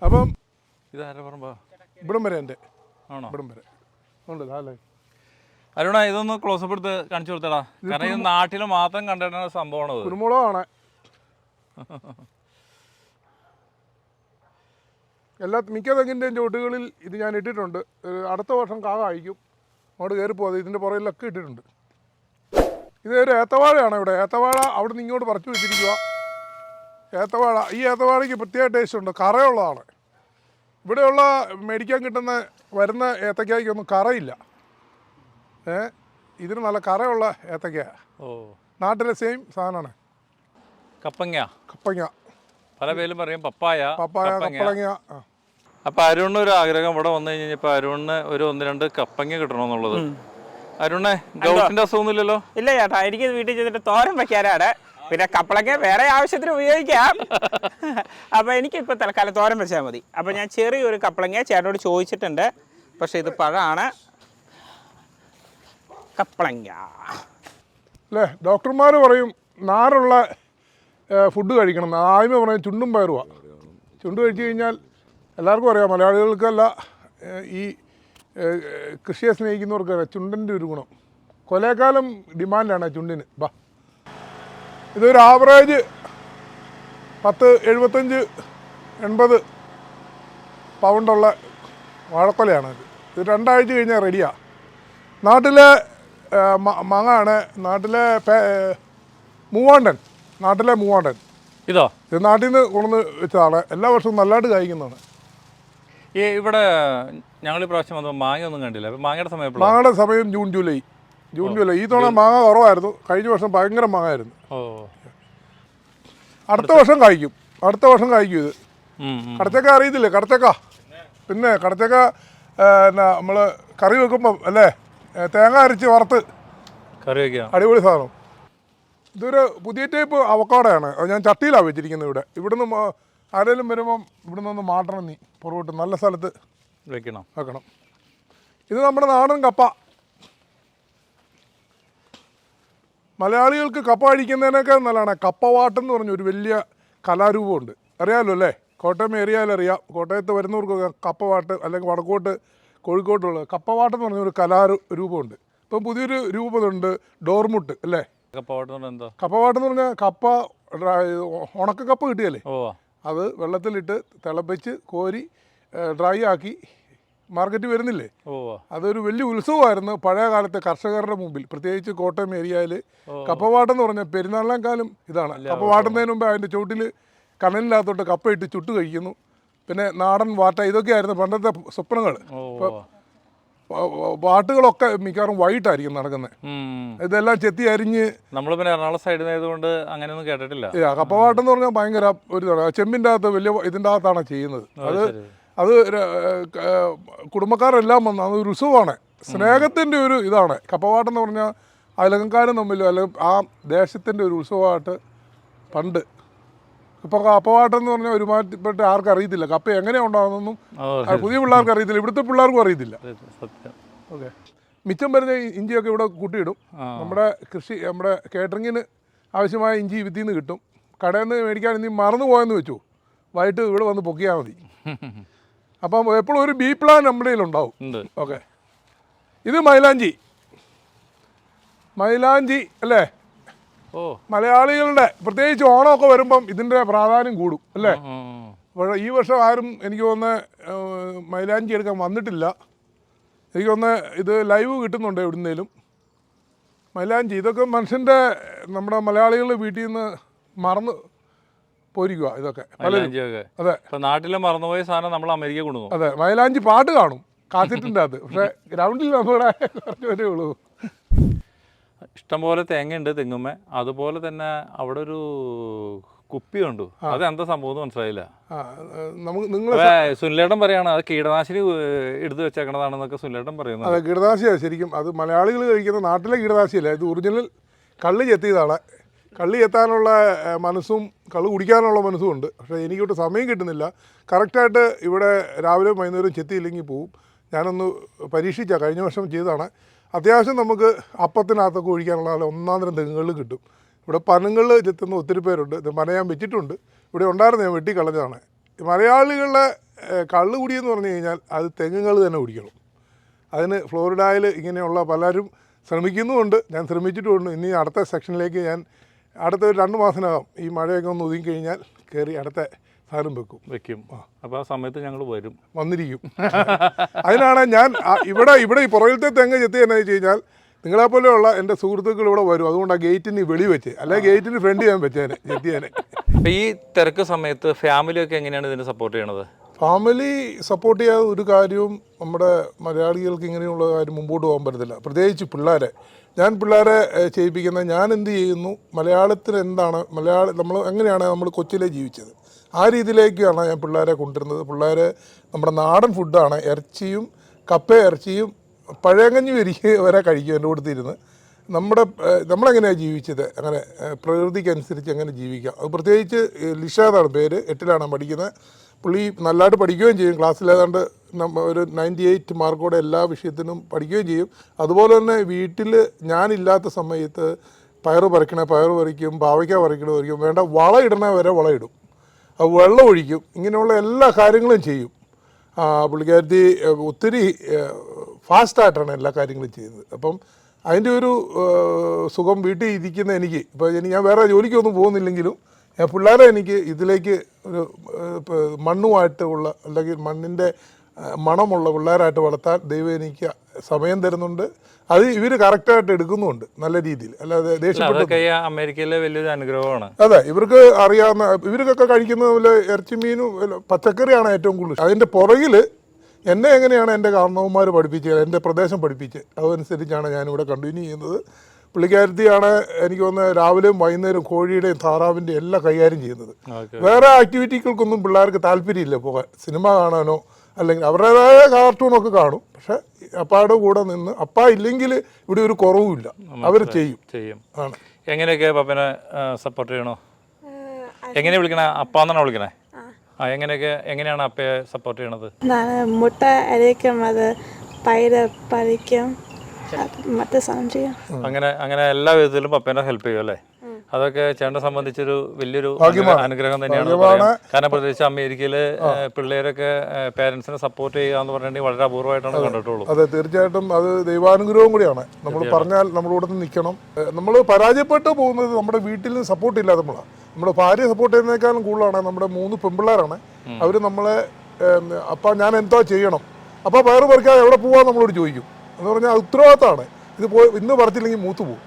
അപ്പം ഇതാരാ പറമ്പാ ഇവിടം വരെ എന്റെ. ആണോ? ഇവിടം വരെ. ഉണ്ട് അല്ലേ? അരുണ ഇതൊന്ന് ക്ലോസപ്പ് എടുത്ത് കാണിച്ചു കൊടുത്തടാ. കാരണം ഇത് നാട്ടിൽ മാത്രം കണ്ടിട്ടുള്ള സംഭവമാണ് കുരുമുളകാണ്. എല്ലാ മിക്ക തെങ്ങിന്റെയും ചുവട്ടുകളിൽ ഇത് ഞാൻ ഇട്ടിട്ടുണ്ട്. അടുത്ത വർഷം കാക അയക്കും അങ്ങോട്ട് കയറി പോകാതെ ഇതിന്റെ പുറകിലൊക്കെ ഇട്ടിട്ടുണ്ട്. ഇത് ഒരു ഏത്തവാഴയാണ് ഇവിടെ. ഏത്തവാഴ അവിടെ നിന്ന് ഇങ്ങോട്ട് പറിച്ചു വെച്ചിരിക്കുക ഏത്തവാഴ ഈ ഏത്തവാഴയ്ക്ക് പ്രത്യേക ടേസ്റ്റ് ഉണ്ട്. കറയുള്ളതാണ്. ഇവിടെയുള്ള മേടിക്കാൻ കിട്ടുന്ന വരുന്ന ഏത്തക്കായ്ക്കൊന്നും കറയില്ല. ഇതിന് നല്ല കറയുള്ള ഏത്തക്കയാണ് ഓ. നാട്ടിലെ സെയിം സാധനമാണ്. കപ്പങ്ങ. കപ്പങ്ങ. പല പേരും പറയും പപ്പായ പപ്പായ കപ്പങ്ങ. കപ്പളങ്ങ അപ്പൊ അരുണിന് ഒരു ആഗ്രഹം ഇവിടെ വന്നു കഴിഞ്ഞപ്പോ അരുണിന് ഒരു ഒന്ന് രണ്ട് കപ്പങ്ങ കിട്ടണമെന്നുള്ളത്. അരുണേ ഗൗട്ടിന്റെ അസുഖമൊന്നുമില്ലല്ലോ? ഇല്ല ചേട്ടാ എനിക്ക് വീട്ടിൽ ചെന്നിട്ട് തോരം വെക്കാനാണ്. പിന്നെ കപ്പളൊക്കെ വേറെ ആവശ്യത്തിന് ഉപയോഗിക്കാം. അപ്പൊ എനിക്ക് ഇപ്പൊ തൽക്കാലം തോരം വെച്ചാൽ മതി. അപ്പൊ ഞാൻ ചെറിയൊരു കപ്പളങ്ങ ചേട്ടനോട് ചോദിച്ചിട്ടുണ്ട്. പക്ഷെ ഇത് പഴമാണ്. കപ്പളങ്ങ. അല്ലേ ഡോക്ടർമാർ പറയും നാറുള്ള ഫുഡ് കഴിക്കണം. ആദ്യമേ പറയും ചുണ്ടും പയറുക ചുണ്ട് കഴിച്ചു കഴിഞ്ഞാൽ എല്ലാവർക്കും അറിയാം മലയാളികൾക്കല്ല ഈ കൃഷിയെ സ്നേഹിക്കുന്നവർക്ക് ചുണ്ടിന്റെ ഒരു ഗുണം. കൊലേക്കാലം ഡിമാൻഡാണ് ചുണ്ടിന്. ബാ. ഇതൊരു ആവറേജ് പത്ത് എഴുപത്തഞ്ച് എൺപത് പൗണ്ടുള്ള വാഴക്കൊലയാണ് ഇത് രണ്ടാഴ്ച കഴിഞ്ഞാൽ റെഡിയാണ് നാട്ടിലെ മാങ്ങാണ് നാട്ടിലെ മൂവാണ്ടൻ നാട്ടിലെ മൂവാണ്ടൻ. ഇതോ? ഇത് നാട്ടിൽ നിന്ന് കൊണ്ടുവന്ന് വെച്ചതാണ്. എല്ലാ വർഷവും നല്ലതായിട്ട് കായ്ക്കുന്നതാണ്. ഈ ഇവിടെ ഞങ്ങൾ ഈ പ്രാവശ്യം വന്നപ്പോൾ മാങ്ങ ഒന്നും കണ്ടില്ല മാങ്ങയുടെ സമയം മാങ്ങയുടെ സമയം ജൂൺ ജൂലൈ. June July. ഈ തവണ മാങ്ങ കുറവായിരുന്നു. കഴിഞ്ഞ വർഷം ഭയങ്കര മാങ്ങ ആയിരുന്നു ഓ. അടുത്ത വർഷം കായ്ക്കും. അടുത്ത വർഷം കായ്ക്കും ഇത്. കടച്ചക്ക അറിയത്തില്ലേ? കടച്ചക്ക. പിന്നെ കടച്ചക്ക നമ്മൾ കറി വെക്കുമ്പോൾ അല്ലേ? തേങ്ങ അരച്ച് വറുത്ത് കറി വയ്ക്കാം അടിപൊളി സാധനം. ഇതൊരു പുതിയ ടൈപ്പ് അവക്കാടയാണ്. ഞാൻ ചട്ടിയിലാണ് വെച്ചിരിക്കുന്നത് ഇവിടെ. ഇവിടുന്ന് ആരെങ്കിലും വരുമ്പം ഇവിടുന്ന് ഒന്ന് മാറ്റണം നീ പുറകോട്ട് നല്ല സ്ഥലത്ത് വെക്കണം. വെക്കണം. ഇത് നമ്മുടെ നാടൻ കപ്പ. മലയാളികൾക്ക് കപ്പ അഴിക്കുന്നതിനേക്കാൾ നല്ലതാണ്. കപ്പവാട്ടം എന്ന് പറഞ്ഞ ഒരു വലിയ കലാരൂപമുണ്ട്. അറിയാമല്ലോ അല്ലേ? കോട്ടയം ഏരിയയിൽ അറിയാം കോട്ടയത്ത് വരുന്നവർക്ക് കപ്പവാട്ട് അല്ലെങ്കിൽ വടക്കോട്ട് കോഴിക്കോട്ടുള്ള കപ്പവാട്ടം എന്ന് പറഞ്ഞ ഒരു കലാരൂപമുണ്ട് ഇപ്പം പുതിയൊരു രൂപമുണ്ട് ഡോർമുട്ട് അല്ലേ? കപ്പവാട്ട് എന്താ? കപ്പവാട്ടം എന്ന് പറഞ്ഞാൽ കപ്പ ഉണക്ക കപ്പ കിട്ടിയല്ലേ? ഓ അത് വെള്ളത്തിലിട്ട് തിളപ്പിച്ച് കോരി ഡ്രൈ ആക്കി മാർക്കറ്റ് വരുന്നില്ലേ? ഓ അതൊരു വലിയ ഉത്സവമായിരുന്നു പഴയ കാലത്തെ കർഷകരുടെ മുമ്പിൽ. പ്രത്യേകിച്ച് കോട്ടയം ഏരിയയിൽ കപ്പവാട്ടം എന്ന് പറഞ്ഞാൽ പെരുന്നാളിനേക്കാളും ഇതാണ്. കപ്പ വാട്ടുന്നതിന് മുമ്പ് അതിന്റെ ചുവട്ടിൽ കനലിനകത്തോട്ട് കപ്പയിട്ട് ചുട്ട് കഴിക്കുന്നു. പിന്നെ നാടൻ വാട്ട ഇതൊക്കെയായിരുന്നു പണ്ടത്തെ സ്വപ്നങ്ങൾ. പാട്ടുകളൊക്കെ വാട്ടുകളൊക്കെ മിക്കവാറും വൈകിട്ടായിരിക്കും നടക്കുന്നത്. ഇതെല്ലാം ചെത്തി അരിഞ്ഞ് നമ്മൾ പിന്നെ എറണാകുളം സൈഡിൽ അങ്ങനെയൊന്നും കേട്ടിട്ടില്ല. കപ്പവാട്ടം എന്ന് പറഞ്ഞാൽ ഭയങ്കര ഒരു ചെമ്പിന്റെ അകത്ത് വലിയ ഇതിന്റെ അകത്താണ് ചെയ്യുന്നത്. അത് അത് കുടുംബക്കാരെല്ലാം വന്ന് ഒരു ഉത്സവമാണ്. സ്നേഹത്തിന്റെ ഒരു ഇതാണ്. കപ്പവാട്ടം എന്ന് പറഞ്ഞാൽ അലങ്കാരം തമ്മിലും അല്ലെങ്കിൽ ആ ദേശത്തിന്റെ ഒരു ഉത്സവമായിട്ട് പണ്ട് ഇപ്പോൾ കപ്പവാട്ടം എന്ന് പറഞ്ഞാൽ ഒരുമാറ്റപ്പെട്ട ആർക്കും അറിയത്തില്ല. കപ്പ എങ്ങനെ ഉണ്ടാകുന്നൊന്നും പുതിയ പിള്ളേർക്ക് അറിയത്തില്ല. ഇവിടുത്തെ പിള്ളേർക്കും അറിയത്തില്ല. ഓക്കെ. മിച്ചം വരുന്ന ഇഞ്ചിയൊക്കെ ഇവിടെ കൂട്ടിയിടും. നമ്മുടെ കൃഷി നമ്മുടെ കേറ്ററിങ്ങിന് ആവശ്യമായ ഇഞ്ചി വിത്തിൽ നിന്ന് കിട്ടും. കടയിൽ നിന്ന് മേടിക്കാൻ ഇനി മറന്നു പോയെന്ന് വെച്ചു. വൈകിട്ട് ഇവിടെ വന്ന് പൊക്കിയാൽ മതി. [LAUGHS] അപ്പം എപ്പോഴും ഒരു ബി പ്ലാൻ നമ്മുടെ ഉണ്ടാവും. ഓക്കെ. ഇത് മൈലാഞ്ചി. മൈലാഞ്ചി അല്ലേ? മലയാളികളുടെ പ്രത്യേകിച്ച് ഓണമൊക്കെ വരുമ്പം ഇതിന്റെ പ്രാധാന്യം കൂടും അല്ലേ. ഈ വർഷം ആരും എനിക്ക് തോന്നുന്നത് മൈലാഞ്ചി എടുക്കാൻ വന്നിട്ടില്ല. എനിക്ക് തോന്നുന്നത് ഇത് ലൈവ് കിട്ടുന്നുണ്ട് എവിടുന്നേലും. മൈലാഞ്ചി ഇതൊക്കെ മനുഷ്യന്റെ നമ്മുടെ മലയാളികളുടെ വീട്ടിൽ നിന്ന് മറന്ന് പോയിരിക്കുക ഇതൊക്കെ. അതെ. നാട്ടിലെ മറന്നുപോയ സാധനം നമ്മൾ അമേരിക്ക കൊണ്ടുപോകും അതെ മൈലാഞ്ചി പാട്ട് കാണും കാസറ്റിന്റെ അത്. പക്ഷേ ഗ്രൗണ്ടിൽ നമ്മുടെ കുറച്ച് വരേ ഉള്ളൂ. ഇഷ്ടംപോലെ തേങ്ങയുണ്ട് തെങ്ങുമ്മേ. അതുപോലെ തന്നെ അവിടെ ഒരു കുപ്പി കണ്ടു. അത് എന്താ സംഭവം മനസ്സിലായില്ല. നമുക്ക് നിങ്ങൾ സുനിലേട്ടൻ പറയാണ് അത് കീടനാശിനി എടുത്തു വെച്ചേക്കണതാണെന്നൊക്കെ സുനിലേട്ടൻ പറയുന്നത്. അതെ കീടനാശിയാണ് ശരിക്കും. അത് മലയാളികൾ കഴിക്കുന്ന നാട്ടിലെ കീടനാശിയല്ല ഇത് ഒറിജിനൽ കള്ള് ചെത്തിയതാണ്. കള്ളി എത്താനുള്ള മനസ്സും കള്ള് കുടിക്കാനുള്ള മനസ്സും ഉണ്ട്. പക്ഷേ എനിക്കൊട്ട് സമയം കിട്ടുന്നില്ല. കറക്റ്റായിട്ട് ഇവിടെ രാവിലെ വൈകുന്നേരം ചെത്തിയില്ലെങ്കിൽ പോവും. ഞാനൊന്ന് പരീക്ഷിച്ച. കഴിഞ്ഞ വർഷം ചെയ്തതാണ്. അത്യാവശ്യം നമുക്ക് അപ്പത്തിനകത്തൊക്കെ ഒഴിക്കാനുള്ള ഒന്നാം തരം തെങ്ങുകളിൽ കിട്ടും. ഇവിടെ പനങ്ങളിൽ ചെത്തുന്ന ഒത്തിരി പേരുണ്ട്. ഇത് മന ഞാൻ വെച്ചിട്ടുണ്ട് ഇവിടെ ഉണ്ടായിരുന്ന ഞാൻ വെട്ടിക്കളഞ്ഞതാണ്. മലയാളികളുടെ കള്ള് കുടിയെന്ന് പറഞ്ഞു കഴിഞ്ഞാൽ അത് തെങ്ങുകൾ തന്നെ കുടിക്കണം. അതിന് ഫ്ലോറിഡയിൽ ഇങ്ങനെയുള്ള പലരും ശ്രമിക്കുന്നുമുണ്ട്. ഞാൻ ശ്രമിച്ചിട്ടുമുണ്ട്. ഇനി അടുത്ത സെക്ഷനിലേക്ക് ഞാൻ അടുത്ത ഒരു രണ്ട് മാസത്തിനകം ഈ മഴയൊക്കെ ഒന്ന് ഒതുങ്ങി കഴിഞ്ഞാൽ കയറി അടുത്ത സാധനം വെക്കും. വെക്കും. അപ്പൊ ആ സമയത്ത് ഞങ്ങൾ വരും. വന്നിരിക്കും. അതിനാണ് ഞാൻ ഇവിടെ ഇവിടെ ഈ പുറകിലത്തെ തെങ്ങ് ചെത്തി എന്നാ വെച്ച് കഴിഞ്ഞാൽ നിങ്ങളെപ്പോലെയുള്ള എന്റെ സുഹൃത്തുക്കൾ ഇവിടെ വരും. അതുകൊണ്ട് ആ ഗേറ്റിന് വെളി വെച്ച് അല്ലെ ഗേറ്റിന് ഫ്രണ്ട് ചെയ്യാൻ വെച്ചേനെ ചെത്തിയേനെ. അപ്പൊ ഈ തിരക്ക് സമയത്ത് ഫാമിലി ഒക്കെ എങ്ങനെയാണ് ഇതിനെ സപ്പോർട്ട് ചെയ്യണത്? ഫാമിലി സപ്പോർട്ട് ചെയ്യാതെ ഒരു കാര്യവും നമ്മുടെ മലയാളികൾക്ക് ഇങ്ങനെയുള്ള കാര്യം മുമ്പോട്ട് പോകാൻ പറ്റത്തില്ല. പ്രത്യേകിച്ച് പിള്ളേരെ. ഞാൻ പിള്ളേരെ ചെയ്യിപ്പിക്കുന്ന ഞാൻ എന്ത് ചെയ്യുന്നു? മലയാളത്തിൽ എന്താണ്? മലയാള നമ്മൾ എങ്ങനെയാണ് നമ്മൾ കൊച്ചിലെ ജീവിച്ചത്? ആ രീതിയിലേക്കാണ് ഞാൻ പിള്ളേരെ കൊണ്ടുവരുന്നത്. പിള്ളേർ നമ്മുടെ നാടൻ ഫുഡാണ്. ഇറച്ചിയും കപ്പ ഇറച്ചിയും പഴയങ്ങഞ്ഞി വരിക വരെ കഴിക്കും എന്റെ കൂടെ ഇരുന്ന്. നമ്മുടെ നമ്മളെങ്ങനെയാണ് ജീവിച്ചത്? അങ്ങനെ പ്രകൃതിക്കനുസരിച്ച് എങ്ങനെ ജീവിക്കാം? അത് പ്രത്യേകിച്ച് ലിഷാദാണ് പേര്. എട്ടിലാണ് പഠിക്കുന്നത്. പുള്ളി നല്ലതായിട്ട് പഠിക്കുകയും ചെയ്യും. ക്ലാസ്സിൽ നമ്മ ഒരു നയന്റി എയ്റ്റ് മാർക്കോടെ എല്ലാ വിഷയത്തിനും പഠിക്കുകയും ചെയ്യും. അതുപോലെ തന്നെ വീട്ടിൽ ഞാനില്ലാത്ത സമയത്ത് പയറ് പറിക്കണ പയറ് പറിക്കും പാവയ്ക്ക പറിക്കണ പറിക്കും വേണ്ട വള ഇടണ വരെ വള ഇടും. വെള്ളം ഒഴിക്കും ഇങ്ങനെയുള്ള എല്ലാ കാര്യങ്ങളും ചെയ്യും. പുള്ളിക്കാരത്തി ഒത്തിരി ഫാസ്റ്റായിട്ടാണ് എല്ലാ കാര്യങ്ങളും ചെയ്യുന്നത്. അപ്പം അതിന്റെ ഒരു സുഖം വീട്ടിൽ ഇരിക്കുന്ന എനിക്ക് ഇപ്പോൾ ഇനി ഞാൻ വേറെ ജോലിക്കൊന്നും പോകുന്നില്ലെങ്കിലും ഞാൻ പിള്ളേരെ എനിക്ക് ഇതിലേക്ക് ഒരു മണ്ണുമായിട്ടുള്ള അല്ലെങ്കിൽ മണ്ണിന്റെ മണമുള്ള പിള്ളേരായിട്ട് വളർത്താൻ ദൈവം എനിക്ക് സമയം തരുന്നുണ്ട്. അത് ഇവർ കറക്റ്റായിട്ട് എടുക്കുന്നുണ്ട് നല്ല രീതിയിൽ. അല്ലാതെ ദേഷ്യപ്പെട്ടു അമേരിക്കയിലെ വലിയൊരു അനുഗ്രഹമാണ്. അതെ ഇവർക്ക് അറിയാവുന്ന ഇവർക്കൊക്കെ കഴിക്കുന്ന പോലെ ഇറച്ചി മീനും പച്ചക്കറിയാണ് ഏറ്റവും കൂടുതൽ. അതിന്റെ പുറകിൽ എന്നെ എങ്ങനെയാണ് എന്റെ കാരണവന്മാർ പഠിപ്പിച്ചത് എന്റെ പ്രദേശം പഠിപ്പിച്ച് അതനുസരിച്ചാണ് ഞാനിവിടെ കണ്ടിന്യൂ ചെയ്യുന്നത്. പുള്ളിക്കാരത്തിയാണ് എനിക്ക് വന്ന് രാവിലെയും വൈകുന്നേരം കോഴിയുടെയും താറാവിന്റെയും എല്ലാം കൈകാര്യം ചെയ്യുന്നത്. വേറെ ആക്ടിവിറ്റികൾക്കൊന്നും പിള്ളേർക്ക് താല്പര്യമില്ല പോകാൻ. സിനിമ കാണാനോ അല്ലെങ്കിൽ അവരുടേതായ കാർട്ടൂണൊക്കെ കാണും. പക്ഷെ അപ്പാടെ കൂടെ നിന്ന് അപ്പ ഇല്ലെങ്കിൽ ഇവിടെ ഒരു കുറവുമില്ല. അവർ ചെയ്യും. ചെയ്യും. ആണ്. എങ്ങനെയൊക്കെ പപ്പനെ സപ്പോർട്ട് ചെയ്യണോ? എങ്ങനെ വിളിക്കണേ? അപ്പാന്നാണോ വിളിക്കണേ? ആ. എങ്ങനെയൊക്കെ എങ്ങനെയാണ് അപ്പയെ സപ്പോർട്ട് ചെയ്യണത്? മുട്ട അരയ്ക്കും അത് പയര് പറിക്കും മറ്റേ സാധനം ചെയ്യാം. അങ്ങനെ അങ്ങനെ എല്ലാ വിധത്തിലും പപ്പേനെ ഹെൽപ്പ് ചെയ്യും അല്ലേ? അതൊക്കെ ചേട്ടനെ സംബന്ധിച്ചൊരു വലിയൊരു അനുഗ്രഹം തന്നെയാണ് കാരണം പ്രത്യേകിച്ച് അമേരിക്കയിൽ പിള്ളേരൊക്കെ പേരൻസിനെ സപ്പോർട്ട് ചെയ്യുക എന്ന് പറഞ്ഞിട്ടുണ്ടെങ്കിൽ വളരെ അപൂർവമായിട്ടാണ് കണ്ടിട്ടുള്ളൂ. അതെ തീർച്ചയായിട്ടും അത് ദൈവാനുഗ്രഹവും കൂടിയാണ്. നമ്മൾ പറഞ്ഞാൽ നമ്മളിവിടെ നിന്ന് നിൽക്കണം. നമ്മൾ പരാജയപ്പെട്ടു പോകുന്നത് നമ്മുടെ വീട്ടിൽ നിന്ന് സപ്പോർട്ട് ഇല്ലാത്തപ്പോഴാണ് നമ്മുടെ ഭാര്യ സപ്പോർട്ട് ചെയ്യുന്നതിനേക്കാളും കൂടുതലാണ് നമ്മുടെ മൂന്ന് പെൺപിള്ളേരാണ് അവർ നമ്മളെ അപ്പം ഞാൻ എന്തോ ചെയ്യണം? അപ്പോൾ പയറ് പറിക്കാതെ എവിടെ പോകാൻ നമ്മളോട് ചോദിക്കും. എന്ന് പറഞ്ഞാൽ ഉത്തരവാദിത്തമാണ്. ഇത് പോയി ഇന്ന് പറിച്ചില്ലെങ്കിൽ മൂത്ത് പോകും.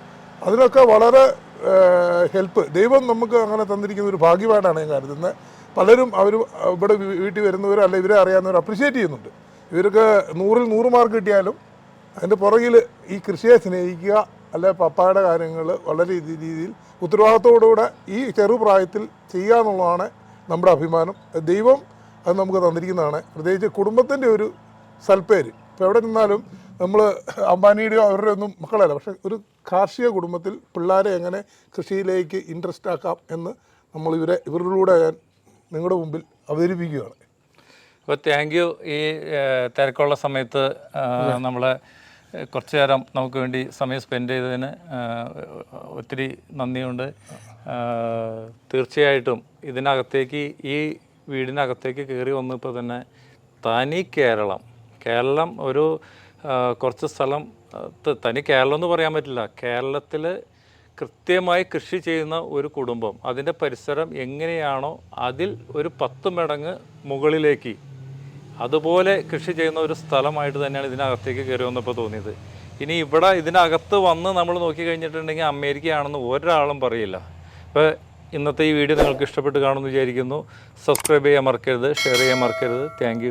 അതിനൊക്കെ വളരെ ഹെൽപ്പ്. ദൈവം നമുക്ക് അങ്ങനെ തന്നിരിക്കുന്ന ഒരു ഭാഗ്യമായിട്ടാണ് ഞാൻ കരുതുന്നത്. പലരും അവർ ഇവിടെ വീട്ടിൽ വരുന്നവരോ അല്ല ഇവരെ അറിയാവുന്നവർ അപ്രിഷ്യേറ്റ് ചെയ്യുന്നുണ്ട്. ഇവർക്ക് നൂറിൽ നൂറ് മാർക്ക് കിട്ടിയാലും അതിന്റെ പുറകിൽ ഈ കൃഷിയെ സ്നേഹിക്കുക അല്ലെ പപ്പായുടെ കാര്യങ്ങൾ വളരെ രീതി- രീതിയിൽ ഉത്തരവാദിത്തോടുകൂടെ ഈ ചെറുപ്രായത്തിൽ ചെയ്യുക എന്നുള്ളതാണ് നമ്മുടെ അഭിമാനം. ദൈവം അത് നമുക്ക് തന്നിരിക്കുന്നതാണ്. പ്രത്യേകിച്ച് കുടുംബത്തിന്റെ ഒരു സൽപ്പേര്. ഇപ്പോൾ എവിടെ നിന്നാലും നമ്മൾ അംബാനിയുടെയോ അവരുടെ ഒന്നും മക്കളല്ല. പക്ഷെ ഒരു കാർഷിക കുടുംബത്തിൽ പിള്ളേരെ എങ്ങനെ കൃഷിയിലേക്ക് ഇൻട്രസ്റ്റ് ആക്കാം എന്ന് നമ്മൾ ഇവരെ ഇവരിലൂടെ ഞാൻ നിങ്ങളുടെ മുമ്പിൽ അവതരിപ്പിക്കുകയാണ്. അപ്പോൾ താങ്ക് യു ഈ തിരക്കുള്ള സമയത്ത് നമ്മളെ കുറച്ചു നേരം നമുക്ക് വേണ്ടി സമയം സ്പെൻഡ് ചെയ്തതിന് ഒത്തിരി നന്ദിയുണ്ട്. തീർച്ചയായിട്ടും ഇതിനകത്തേക്ക് ഈ വീടിനകത്തേക്ക് കയറി വന്നപ്പോൾ തന്നെ തനി കേരളം കേരളം ഒരു കുറച്ച് സ്ഥലം തനി കേരളം എന്ന് പറയാൻ പറ്റില്ല. കേരളത്തിൽ കൃത്യമായി കൃഷി ചെയ്യുന്ന ഒരു കുടുംബം അതിന്റെ പരിസരം എങ്ങനെയാണോ അതിൽ ഒരു പത്ത് മടങ്ങ് മുകളിലേക്ക് അതുപോലെ കൃഷി ചെയ്യുന്ന ഒരു സ്ഥലമായിട്ട് തന്നെയാണ് ഇതിനകത്തേക്ക് കയറി വന്നപ്പോൾ തോന്നിയത്. ഇനി ഇവിടെ ഇതിനകത്ത് വന്ന് നമ്മൾ നോക്കി കഴിഞ്ഞിട്ടുണ്ടെങ്കിൽ അമേരിക്കയാണെന്ന് ഒരാളും പറയില്ല. അപ്പോൾ ഇന്നത്തെ ഈ വീഡിയോ നിങ്ങൾക്ക് ഇഷ്ടപ്പെട്ട് കാണുമെന്ന് വിചാരിക്കുന്നു. സബ്സ്ക്രൈബ് ചെയ്യാൻ മറക്കരുത് ഷെയർ ചെയ്യാൻ മറക്കരുത്. താങ്ക്